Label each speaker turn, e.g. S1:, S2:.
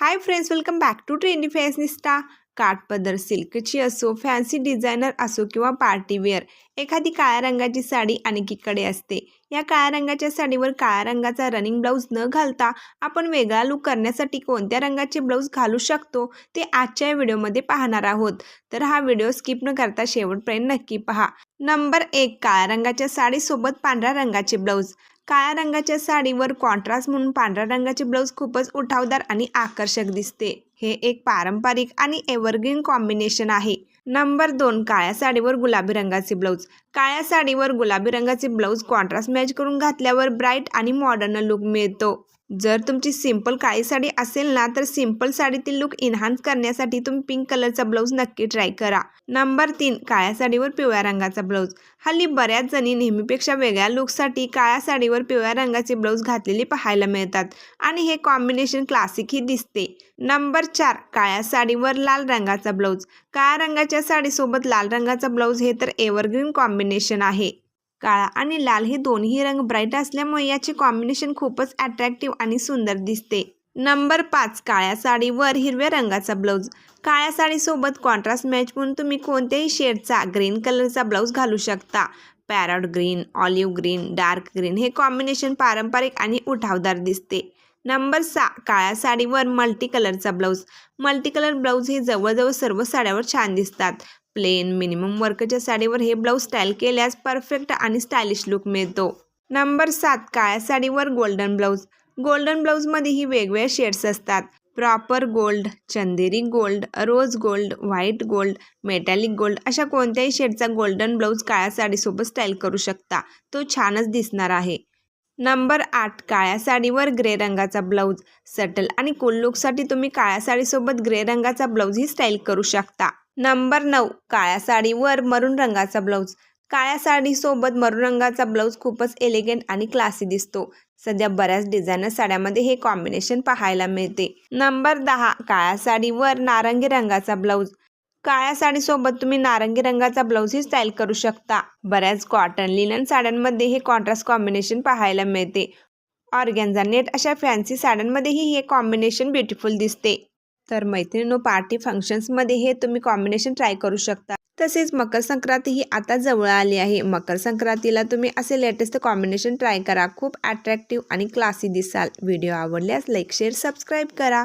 S1: Hi friends welcome back to trendy fashionista काठपदर सिल्कची असो fancy designer असो किंवा पार्टीवेअर एखादी काळ्या रंगाची साडी आणखीकडे असते. या काळ्या रंगाच्या साडीवर काळ्या रंगाचा रनिंग ब्लाऊज न घालता आपण वेगळा लुक करण्यासाठी कोणत्या रंगाचे ब्लाऊज घालू शकतो ते आजच्या व्हिडिओमध्ये पाहणार आहोत. तर हा व्हिडिओ स्किप न करता शेवटपर्यंत नक्की पहा. नंबर एक काळ्या रंगाच्या साडीसोबत पांढऱ्या रंगाचे ब्लाऊज काळ्या रंगाच्या साडीवर कॉन्ट्रास्ट म्हणून पांढऱ्या रंगाचे ब्लाऊज खूपच उठावदार आणि आकर्षक दिसते. हे एक पारंपरिक आणि एव्हरग्रीन कॉम्बिनेशन आहे. नंबर दोन काळ्या साडीवर गुलाबी रंगाचे ब्लाऊज काळ्या साडीवर गुलाबी रंगाचे ब्लाऊज कॉन्ट्रास्ट मॅच करून घातल्यावर ब्राईट आणि मॉडर्न लुक मिळतो. जर तुमची सिंपल काळी साडी असेल ना तर सिंपल साडीतील लुक इन्हान्स करण्यासाठी तुम्ही पिंक कलरचा ब्लाऊज नक्की ट्राय करा. नंबर तीन काळ्या साडीवर पिवळ्या रंगाचा ब्लाऊज हल्ली बऱ्याच जणी नेहमीपेक्षा वेगळ्या लुकसाठी काळ्या साडीवर पिवळ्या रंगाचे ब्लाऊज घातलेले पाहायला मिळतात आणि हे कॉम्बिनेशन क्लासिकही दिसते. नंबर चार काळ्या साडीवर लाल रंगाचा ब्लाऊज काळ्या रंगाच्या साडीसोबत लाल रंगाचा ब्लाऊज हे तर एव्हरग्रीन कॉम्बिनेशन आहे. काळा आणि लाल हे दोन्ही रंग ब्राईट असल्यामुळे याचे कॉम्बिनेशन खूपच अट्रॅक्टिव्ह आणि सुंदर दिसते. नंबर पाच काळ्या साडीवर हिरव्या रंगाचा ब्लाऊज काळ्या साडीसोबत कॉन्ट्रास्ट मॅच म्हणून तुम्ही कोणत्याही शेडचा ग्रीन कलरचा ब्लाऊज घालू शकता. Parrot green olive green dark green हे कॉम्बिनेशन पारंपरिक आणि उठावदार दिसते. नंबर सहा काळ्या साडीवर मल्टी कलरचा ब्लाऊज. मल्टी कलर ब्लाऊज हे जवळजवळ सर्व साड्यावर छान दिसतात. प्लेन मिनिमम वर्कच्या साडीवर हे ब्लाऊज स्टाईल केल्यास परफेक्ट आणि स्टायलिश लुक मिळतो. नंबर सात काळ्या साडीवर गोल्डन ब्लाऊज. गोल्डन ब्लाऊजमध्येही वेगवेगळे शेड्स असतात. प्रॉपर गोल्ड चंदेरी gold rose gold white gold metallic gold अशा कोणत्याही शेडचा गोल्डन ब्लाऊज काळ्या साडीसोबत स्टाईल करू शकता. तो छानच दिसणार आहे. नंबर आठ काळ्या साडीवर ग्रे रंगाचा ब्लाऊज. सटल आणि कुल लुकसाठी तुम्ही काळ्या साडीसोबत ग्रे रंगाचा ब्लाऊजही स्टाईल करू शकता. नंबर नऊ काळ्या साडीवर मरून रंगाचा ब्लाऊज. काळ्या साडीसोबत मरून रंगाचा ब्लाऊज खूपच एलिगंट आणि क्लासी दिसतो. सध्या बऱ्याच डिझायनर साड्यामध्ये हे कॉम्बिनेशन पाहायला मिळते. नंबर दहा काळ्या साडीवर नारंगी रंगाचा ब्लाऊज. काळ्या साडीसोबत तुम्ही नारंगी रंगाचा ब्लाऊजही स्टाईल करू शकता. बऱ्याच कॉटन लिनन साड्यांमध्ये हे कॉन्ट्रास्ट कॉम्बिनेशन पाहायला मिळते. ऑर्गॅन्झा नेट अशा फॅन्सी साड्यांमध्येही हे कॉम्बिनेशन ब्युटिफुल दिसते. तर मैत्रिणो पार्टी फंक्शन्समध्ये हे तुम्ही कॉम्बिनेशन ट्राय करू शकता. तसेच मकर संक्रांती ही आता जवळ आली आहे. मकर संक्रांतीला तुम्ही असे लेटेस्ट कॉम्बिनेशन ट्राय करा. खूप अट्रॅक्टिव्ह आणि क्लासी दिसाल. व्हिडिओ आवडल्यास लाईक शेअर सबस्क्राईब करा.